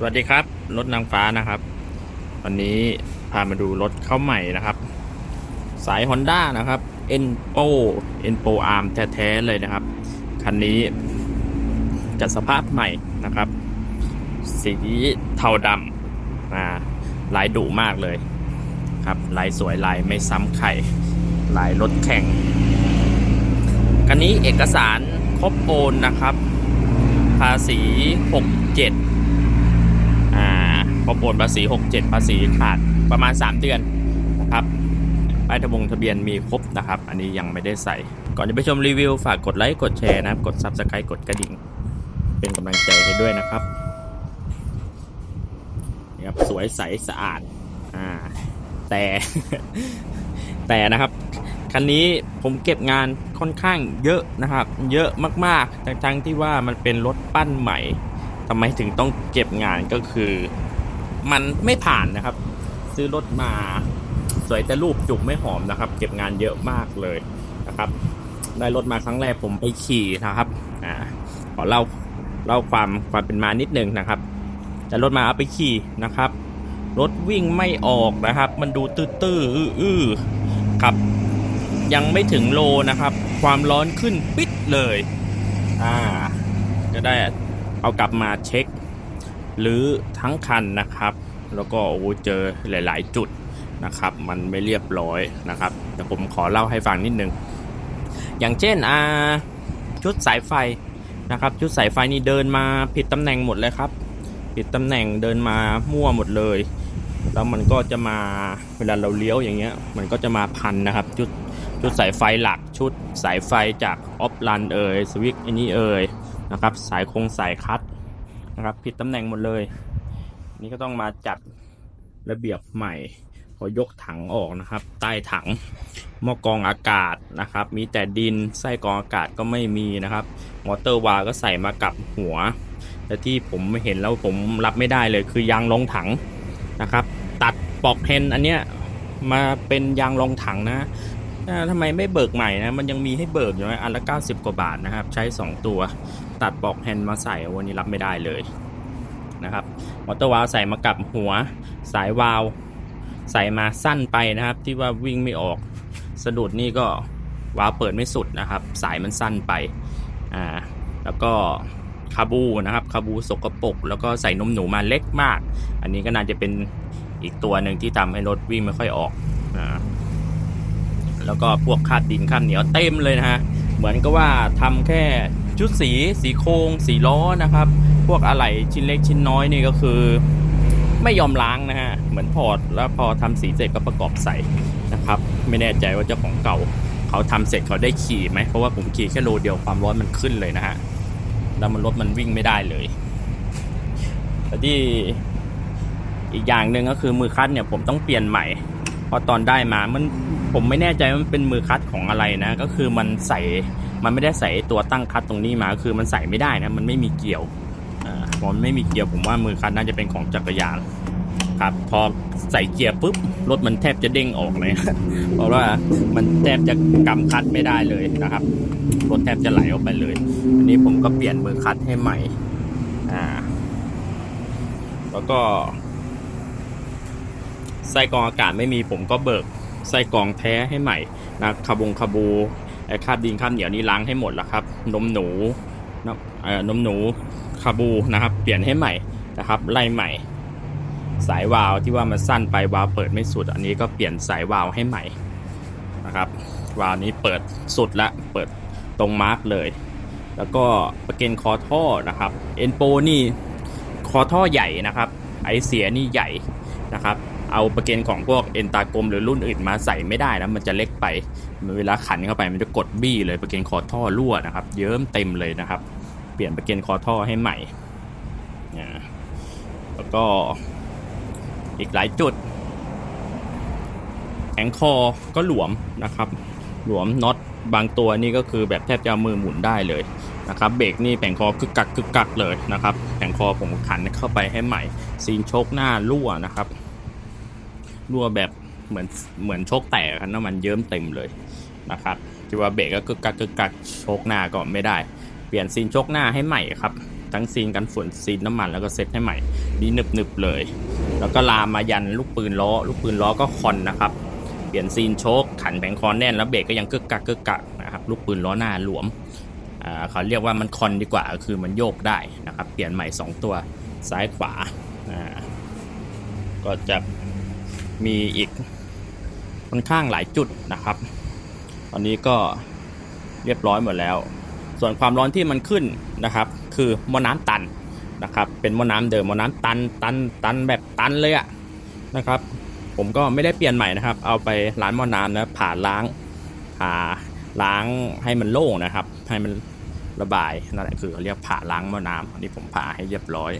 สวัสดีครับ รถนางฟ้านะครับ วันนี้พามาดูรถเข้าใหม่นะครับ สาย Honda นะครับ e n p o e n p o Arm แท้ๆเลยนะครับ คันนี้จัดสภาพใหม่นะครับ สีเทาดำลายดุมากเลย ครับลายสวยลายไม่ซ้ำไข่ลายรถแข่ง คันนี้เอกสารครบโอนนะครับ ภาษี 67 อ่าพอโอนภาษี 67 ภาษีขาดประมาณ 3 เดือนนะครับป้ายทะบงทะเบียนมีครบนะครับ อันนี้ยังไม่ได้ใส่ ก่อนจะไปชมรีวิว ฝากกดไลค์ กดแชร์นะครับ กด Subscribe กดกระดิ่ง เป็นกำลังใจให้ด้วยนะครับนี่ครับ สวยใสสะอาด อ่า แต่แต่นะครับคันนี้ผมเก็บงานค่อนข้างเยอะนะครับ เยอะมากๆทั้งๆที่ว่ามันเป็นรถปั้นใหม่ทำไมถึงต้องเก็บงานก็คือ มันไม่ผ่านนะครับ ซื้อรถมาสวยแต่รูปจุกไม่หอมนะครับ เก็บงานเยอะมากเลยนะครับ ได้รถมาครั้งแรกผมไปขี่นะครับอ่าขอเล่าเล่าความความเป็นมานิดนึงนะครับแต่รถมาเอาไปขี่นะครับ รถวิ่งไม่ออกนะครับ มันดูตื้อๆอื้อๆครับ ยังไม่ถึงโลนะครับ ความร้อนขึ้นปิดเลย อ่า ก็ได้เอากลับมาเช็ค หรือทั้งคันนะครับ แล้วก็โอ้เจอหลาย ๆ จุดนะครับ มันไม่เรียบร้อยนะครับแต่ผมขอเล่าให้ฟังนิดนึง อย่างเช่นอ่าชุดสายไฟนะครับ ชุดสายไฟนี่เดินมาผิดตำแหน่งหมดเลยครับ ผิดตำแหน่งเดินมามั่วหมดเลย แล้วมันก็จะมาเวลาเราเลี้ยวอย่างเงี้ย มันก็จะมาพันนะครับ ชุดชุดสายไฟหลักชุดสายไฟจากออฟลันเอ่ยสวิกอันนี้เอ่ยนะครับ สายคงสายคัดนะครับ ผิดตำแหน่งหมดเลย นี่ก็ต้องมาจัดระเบียบใหม่พอยกถังออกนะครับ ใต้ถังหม้อกรองอากาศนะครับ มีแต่ดินไส้กรองอากาศก็ไม่มีนะครับ มอเตอร์วาลก็ใส่มากับหัว แต่ที่ผมเห็นแล้วผมรับไม่ได้เลยคือยางรองถัง นะครับ ตัดปลอกเพนอันเนี้ยมาเป็นยางรองถังนะทำไมไม่เบิกใหม่นะ มันยังมีให้เบิกอยู่นะอันละ 90 กว่าบาทนะครับ ใช้ 2 ตัว ตัดปลอกแฮนด์มาใส่วันนี้รับไม่ได้เลยนะครับ มอเตอร์วาล์วใส่มากับหัว สายวาล์วใส่มาสั้นไปนะครับ ที่ว่าวิ่งไม่ออก สะดุดนี่ก็วาล์วเปิดไม่สุดนะครับ สายมันสั้นไป อ่า แล้วก็าบูนะครับคาบูสกปรกแล้วก็ใส่นมหนูมาเล็กมาก อันนี้ก็น่าจะเป็นอีกตัวหนึ่งที่ทำให้รถวิ่งไม่ค่อยออกอ่าแล้วก็พวกคาดดินคาดเหนียวเต็มเลยนะฮะเหมือนกับว่าทำแค่ชุดสีสีโครงสีล้อนะครับ พวกอะไหล่ชิ้นเล็กชิ้นน้อยนี่ก็คือ ไม่ยอมล้างนะฮะเหมือนพอร์ตแล้วพอทำสีเสร็จก็ประกอบใส่นะครับ ไม่แน่ใจว่าเจ้าของเก่า เขาทำเสร็จเขาได้ขี่ไหมเพราะว่าผมขี่แค่โลเดียวความร้อนมันขึ้นเลยนะฮะ แล้วมันรถมันวิ่งไม่ได้เลยแต่ที่อีกอย่างหนึ่งก็คือมือคัดเนี่ยผมต้องเปลี่ยนใหม่ เพราะตอนได้มามันผมไม่แน่ใจมันเป็นมือคัดของอะไรนะ ก็คือมันใส่มันไม่ได้ใส่ตัวตั้งคัดตรงนี้มาคือมันใส่ไม่ได้นะมันไม่มีเกี่ยวอ่าพอมันไม่มีเกี่ยวผมว่ามือคัดน่าจะเป็นของจักรยาน ครับ พอใส่เกียร์ปุ๊บรถมันแทบจะเด้งออกเลย เพราะว่ามันแทบจะกำคัดไม่ได้เลยนะครับ รถแทบจะไหลออกไปเลย อันนี้ผมก็เปลี่ยนมือคัดให้ใหม่ อ่า แล้วก็ไส้กรองอากาศไม่มีผมก็เบิกไส้กรองแท้ให้ใหม่นะคาบงคาบูไอ้คาบดินคาบเหนียวนี่ล้างให้หมดแล้วครับ นมหนูนเอ่อนมหนูคาบูนะครับ เปลี่ยนให้ใหม่นะครับไล่ใหม่ สายวาล์วที่ว่ามันสั้นไปวาล์วเปิดไม่สุด อันนี้ก็เปลี่ยนสายวาล์วให้ใหม่นะครับวาล์วนี้เปิดสุดละเปิดตรงมาร์กเลย แล้วก็ประเกนคอท่อนะครับเอ็นโปนี่คอท่อใหญ่นะครับไอเสียนี่ใหญ่นะครับเอาประเกนของพวกเอ็นตากลมหรือรุ่นอื่นมาใส่ไม่ได้นะมันจะเล็กไปเวลาขันเข้าไปมันจะกดบี้เลยประเกนคอท่อรั่วนะครับ เยิ้มเต็มเลยนะครับ เปลี่ยนประเกนคอท่อให้ใหม่นะแล้วก็ อีกหลายจุดแผงคอก็หลวมนะครับ หลวมน็อตบางตัวนี่ก็คือแบบแทบจะมือหมุนได้เลยนะครับเบรกนี่แผงคอกึกกักกึกกักเลยนะครับแผงคอผมขันเข้าไปให้ใหม่ซีนโชคหน้ารั่วนะครับรั่วแบบเหมือนเหมือนโชคแตกครับน้ำมันเยิ้มเต็มเลยนะครับที่ว่าเบรกก็กึกกักกึกกักโชคหน้าก็ไม่ได้ เปลี่ยนซีนโชคหน้าให้ใหม่ครับทั้งซีนกันฝุ่นซีนน้ำมันแล้วก็เซ็ตให้ใหม่ดีหนึบหนึบเลย แล้วก็ลามมายันลูกปืนล้อ ลูกปืนล้อก็คอนนะครับ เปลี่ยนซีนโชคขันแผงคอนแน่นแล้วเบรกก็ยังกึกกักกึกกักนะครับลูกปืนล้อหน้าหลวมอ่าเขาเรียกว่ามันคอนดีกว่าคือมันโยกได้นะครับ เปลี่ยนใหม่ 2 ตัวซ้ายขวาอ่าก็จะมีอีกค่อนข้างหลายจุดนะครับ ตอนนี้ก็เรียบร้อยหมดแล้ว ส่วนความร้อนที่มันขึ้นนะครับ คือมอน้ำตัน นะครับ เป็นหม้อน้ำเดิมหม้อน้ำตันตันตันแบบตันเลยอะนะครับ ผมก็ไม่ได้เปลี่ยนใหม่นะครับ เอาไปล้างหม้อน้ำนะผ่าล้างผ่าล้างให้มันโล่งนะครับ ให้มันระบายนั่นแหละคือเขาเรียกผ่าล้างหม้อน้ำอันนี้ผมผ่าให้เรียบร้อย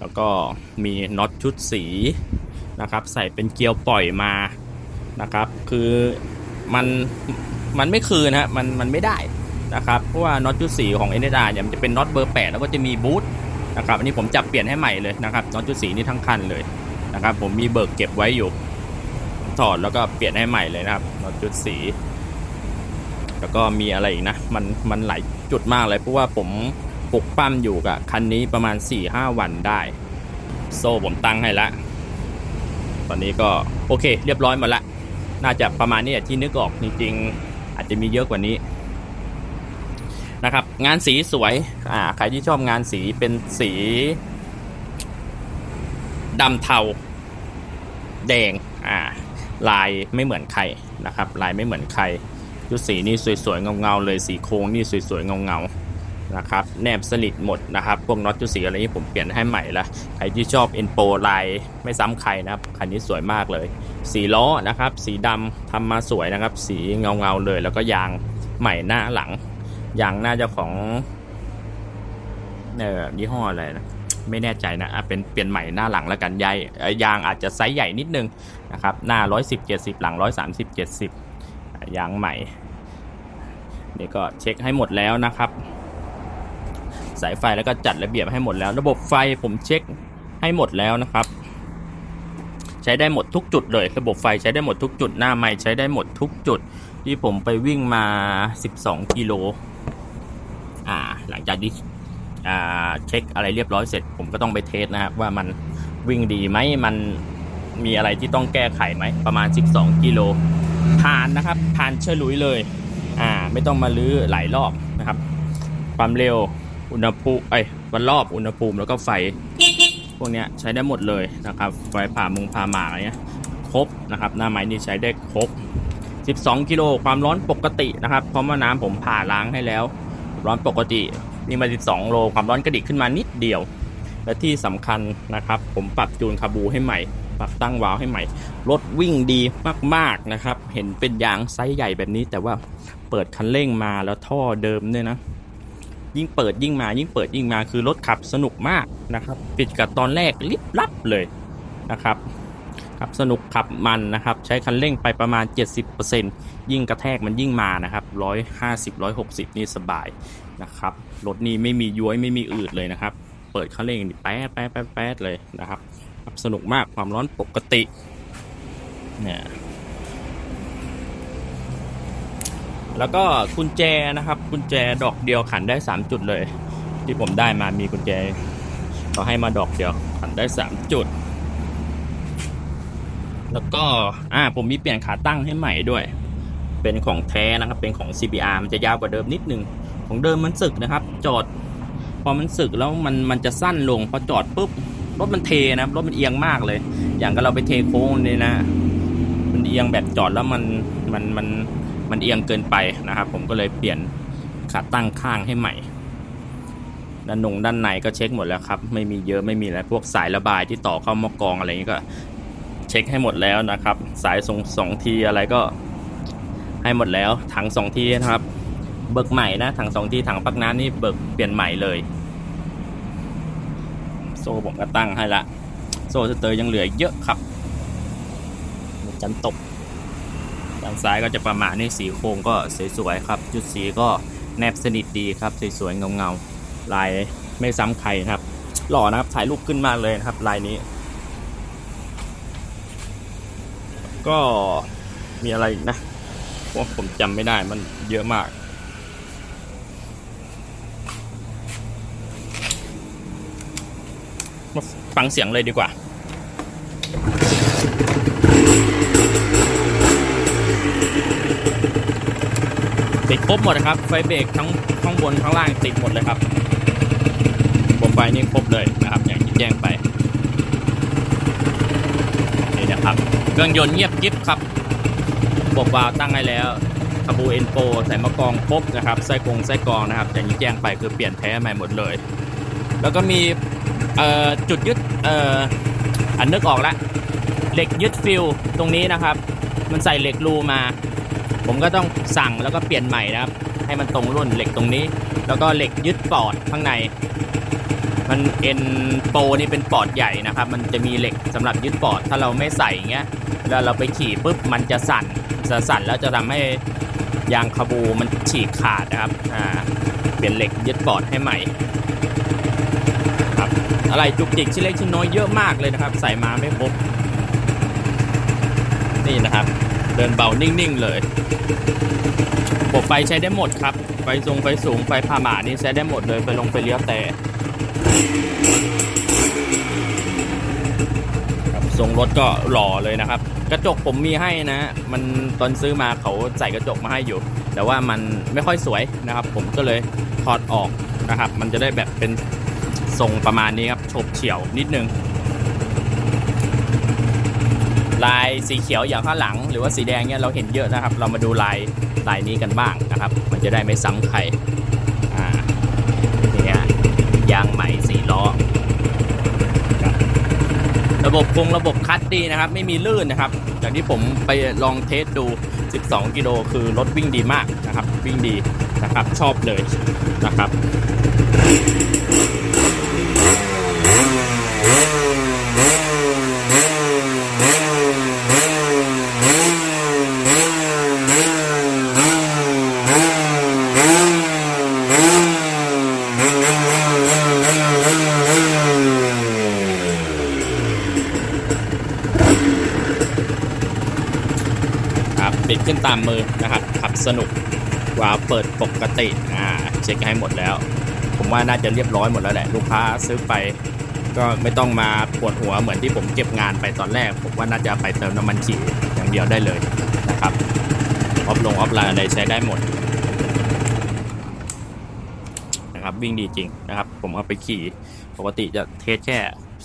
แล้วก็มีน็อตชุดสีนะครับ ใส่เป็นเกลียวปล่อยมานะครับ คือมันมันไม่คืนนะฮะมันมันไม่ได้นะครับ เพราะว่าน็อตชุดสีของเอเนดาเนี่ยมันจะเป็นน็อตเบอร์ 8 แล้วก็จะมีบูท นะครับอันนี้ผมจับเปลี่ยนให้ใหม่เลยนะครับน็อตชุดสีนี่ทั้งคันเลยนะครับ ผมมีเบิกเก็บไว้อยู่ถอดแล้วก็เปลี่ยนให้ใหม่เลยนะครับน็อตจุดสี แล้วก็มีอะไรอีกนะ มันมันหลายจุดมากเลยเพราะว่าผมปลุกปั้มอยู่กับคันนี้ประมาณ 4-5 วันได้ โซ่ผมตั้งให้ละตอนนี้ก็โอเค เรียบร้อยหมดละ น่าจะประมาณนี้ที่นึกออกจริงๆอาจจะมีเยอะกว่านี้ นะครับ งานสีสวยอ่าใครที่ชอบงานสีเป็นสีดำเทา แดงอ่าลายไม่เหมือนใครนะครับ ลายไม่เหมือนใครชุดสีนี่สวยๆเงาๆเลยสีโค้งนี่สวยๆเงาๆนะครับแนบสนิทหมดนะครับ พวกน็อตชุดสีอะไรนี้ผมเปลี่ยนให้ใหม่ละใครที่ชอบเอ็นโปลายไม่ซ้ำใครนะครับคันนี้สวยมากเลย สีล้อนะครับ สีดำทำมาสวยนะครับ สีเงาๆเลย แล้วก็ยางใหม่หน้าหลัง ยางน่าจะของเออยี่ห้ออะไรนะไม่แน่ใจนะเป็นเปลี่ยนใหม่หน้าหลังแล้วกันใหญ่ยางอาจจะไซส์ใหญ่นิดนึงนะครับหน้า 110 70 หลัง 130 70 ยางใหม่นี่ก็เช็คให้หมดแล้วนะครับ สายไฟแล้วก็จัดระเบียบให้หมดแล้ว ระบบไฟผมเช็คให้หมดแล้วนะครับ ใช้ได้หมดทุกจุดเลย ระบบไฟใช้ได้หมดทุกจุดหน้าไม้ใช้ได้หมดทุกจุด ที่ผมไปวิ่งมา 12 กิโลอ่าหลัง จากที่เช็คอะไรเรียบร้อยเสร็จ ผมก็ต้องไปเทสนะครับว่ามันวิ่งดีไหมมันมีอะไรที่ต้องแก้ไขไหมประมาณ 12 กิโลผ่านนะครับผ่านเฉลุยเลยอ่าไม่ต้องมาลื้อหลายรอบนะครับ ความเร็วอุณหภูมิไอ้วันรอบอุณหภูมิแล้วก็ไฟ พวกนี้ใช้ได้หมดเลยนะครับไฟผ่ามุงผ่าหมากอะไรเงี้ยครบนะครับหน้าไม้นี่ใช้ได้ครบ 12 กิโลความร้อนปกตินะครับ เพราะว่าน้ำผมผ่าล้างให้แล้ว ร้อนปกติ นี่มา 12 โล ความร้อนกระดิกขึ้นมานิดเดียว และที่สำคัญนะครับ ผมปรับจูนคาบูให้ใหม่ ปรับตั้งวาล์วให้ใหม่ รถวิ่งดีมากๆนะครับ เห็นเป็นยางไซส์ใหญ่แบบนี้ แต่ว่าเปิดคันเร่งมาแล้วท่อเดิมเนี่ยนะ ยิ่งเปิดยิ่งมา ยิ่งเปิดยิ่งมา คือรถขับสนุกมากนะครับ ปิดกับตอนแรกลิบลับเลยนะครับขับสนุกขับมันนะครับ ใช้คันเร่งไปประมาณ 70%ยิ่งกระแทกมันยิ่งมานะครับ 150 160 นี่สบาย นะครับรถนี้ไม่มีย้วยไม่มีอืดเลยนะครับ เปิดคันเร่งนี่แป๊ดแป๊ดแป๊ดแป๊ดเลยนะครับขับ สนุกมากความร้อนปกติเนี่ยแล้วก็กุญแจนะครับ กุญแจดอกเดียวขันได้ 3 จุดเลย ที่ผมได้มามีกุญแจเขาให้มาดอกเดียวขันได้ 3 จุด แล้วก็อ่าผมมีเปลี่ยนขาตั้งให้ใหม่ด้วย เป็นของแท้นะครับ เป็นของ CBR มันจะยาวกว่าเดิมนิดนึง ของเดิมมันสึกนะครับ จอด พอมันสึกแล้วมันมันจะสั้นลง พอจอดปุ๊บรถมันเทนะครับรถมันเอียงมากเลย อย่างกับเราไปเทโค้งเนี่ยนะมันเอียงแบบจอดแล้วมันมันมันมันเอียงเกินไปนะครับ ผมก็เลยเปลี่ยนขาตั้งข้างให้ใหม่ด้านนงด้านในก็เช็คหมดแล้วครับ ไม่มีเยอะไม่มีอะไรพวกสายระบายที่ต่อเข้ามากองอะไรอย่างนี้ก็เช็คให้หมดแล้วนะครับ สายสองสองทีอะไรก็ให้หมดแล้วถังสองทีนะครับ เบิกใหม่นะถังสองทีถังปักน้ำนี่เบิกเปลี่ยนใหม่เลย โซ่ผมก็ตั้งให้ละ โซ่สเตอร์ยังเหลืออีกเยอะครับจันตกด้านซ้ายก็จะประมาณนี้สีโครงก็สวยๆครับ จุดสีก็แนบสนิทดีครับสวยๆเงาๆลายไม่ซ้ำใครครับ หล่อนะครับถ่ายรูปขึ้นมาเลยนะครับ ลายนี้ ก็มีอะไรนะพราะผมจำไม่ได้มันเยอะมาก มาฟังเสียงเลยดีกว่าติดครบหมดนะครับ ไฟเบรกทั้งข้างบนข้างล่างติดหมดเลยครับผมไฟนี่ครบเลยนะครับอย่างที่แจ้งไปนี่นะครับเครื่องยนต์เงียบกิ๊บครับระบบวาล์วตั้งให้แล้วคาบูเอ็นโปใส่มะกองครบนะครับไส้กรงไส้กรองนะครับอย่างที่แจ้งไปคือเปลี่ยนแท้ใหม่หมดเลย แล้วก็มี เอ่อจุดยึดเอ่ออันนึกออกแล้วเหล็กยึดฟิลตรงนี้นะครับ มันใส่เหล็กรูมา ผมก็ต้องสั่งแล้วก็เปลี่ยนใหม่นะครับ ให้มันตรงรุ่นเหล็กตรงนี้ แล้วก็เหล็กยึดปอดข้างใน มันเอ็นโปนี่เป็นปอดใหญ่นะครับ มันจะมีเหล็กสำหรับยึดปอด ถ้าเราไม่ใส่เงี้ยแล้วเราไปขี่ปุ๊บมันจะสั่นจะสั่นแล้วจะทำให้ยางคาบูมันฉีกขาดนะครับอ่าเปลี่ยนเหล็กยึดปอดให้ใหม่ อะไรจุกจิกชิ้นเล็กชิ้นน้อยเยอะมากเลยนะครับ ใส่มาไม่ครบนี่นะครับ เดินเบานิ่งๆเลยระบบไฟใช้ได้หมดครับ ไฟทรงไฟสูงไฟผ่าหมานี่ใช้ได้หมดเลยไฟลงไฟเลี้ยวแต่ครับทรงรถก็หล่อเลยนะครับ กระจกผมมีให้นะ มันตอนซื้อมาเขาใส่กระจกมาให้อยู่ แต่ว่ามันไม่ค่อยสวยนะครับ ผมก็เลยถอดออกนะครับ มันจะได้แบบเป็น ทรงประมาณนี้ครับโฉบเฉี่ยวนิดนึง ลายสีเขียวอย่างข้างหลัง หรือว่าสีแดงเนี่ยเราเห็นเยอะนะครับ เรามาดูลายลายนี้กันบ้างนะครับ มันจะได้ไม่ซ้ำใครอ่านี่ฮะยางใหม่สี่ล้อครับระบบคงระบบคัดดีนะครับ ไม่มีลื่นนะครับอย่างที่ผมไปลองเทสดู 12 กิโลคือรถวิ่งดีมากนะครับ วิ่งดีนะครับ ชอบเลยนะครับครับามมือนะครับขับสนุกวาล์วเปิดปกติอ่าเช็คให้หมดแล้ว ผมว่าน่าจะเรียบร้อยหมดแล้วแหละลูกค้าซื้อไป ก็ไม่ต้องมาปวดหัวเหมือนที่ผมเก็บงานไปตอนแรก ผมว่าน่าจะไปเติมน้ำมันขี่อย่างเดียวได้เลยนะครับออฟลงออฟไลน์อะไรใช้ได้หมดนะครับวิ่งดีจริงนะครับ ผมเอาไปขี่ปกติจะเทสแค่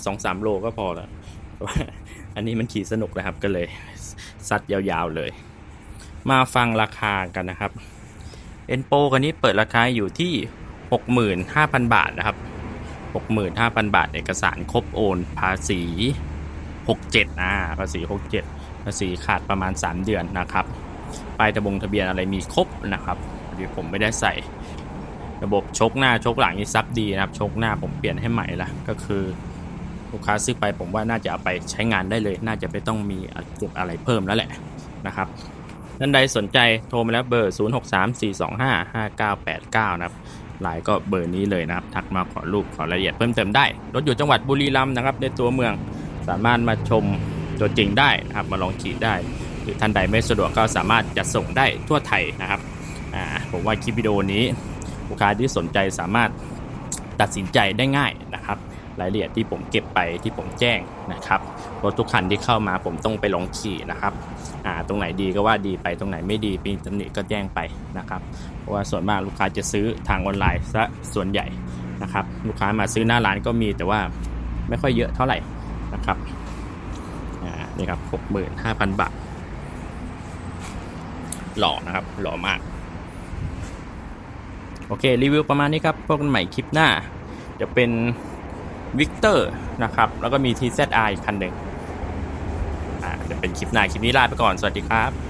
สองสามโลก็พอแล้วแต่ว่าอันนี้มันขี่สนุกนะครับก็เลยซัดยาวๆเลย มาฟังราคากันนะครับเอ็นโปกันนี้เปิดราคาอยู่ที่ 65,000 บาทนะครับ 65,000 บาท เอกสารครบโอน ภาษี 67อ่าภาษี 67 ภาษีขาดประมาณ 3 เดือนนะครับป้ายทะบงทะเบียนอะไรมีครบนะครับดีผมไม่ได้ใส่ระบบชกหน้าชกหลังนี่ซับดีนะครับ ชกหน้าผมเปลี่ยนให้ใหม่ละก็คือลูกค้าซื้อไปผมว่าน่าจะเอาไปใช้งานได้เลย น่าจะไม่ต้องมีเก็บอะไรเพิ่มแล้วแหละนะครับ ท่านใดสนใจโทรมาแล้วเบอร์ 0634255989 นะครับไลน์ก็เบอร์นี้เลยนะครับ ทักมาขอรูปขอรายละเอียดเพิ่มเติมได้ รถอยู่จังหวัดบุรีรัมย์นะครับ ในตัวเมืองสามารถมาชมตัวจริงได้นะครับ มาลองขี่ได้ หรือท่านใดไม่สะดวกก็สามารถจะส่งได้ทั่วไทยนะครับผมว่าคลิปวิดีโอนี้ลูกค้าที่สนใจสามารถตัดสินใจได้ง่าย รายละเอียดที่ผมเก็บไปที่ผมแจ้งนะครับรถทุกคันที่เข้ามาผมต้องไปลองขี่นะครับอ่าตรงไหนดีก็ว่าดีไปตรงไหนไม่ดีปีตำหนิก็แจ้งไปนะครับเพราะว่าส่วนมากลูกค้าจะซื้อทางออนไลน์ซะส่วนใหญ่นะครับลูกค้ามาซื้อหน้าร้านก็มีแต่ว่าไม่ค่อยเยอะเท่าไหร่นะครับอ่านี่ครับหกหมื่นห้าพันบาท หล่อนะครับหล่อมากโอเค รีวิวประมาณนี้ครับพบกันใหม่คลิปหน้า จะเป็น วิกเตอร์นะครับ แล้วก็มี TZR อีกคันหนึ่งอ่าจะเป็นคลิปหน้าคลิปนี้ลาไปก่อน สวัสดีครับ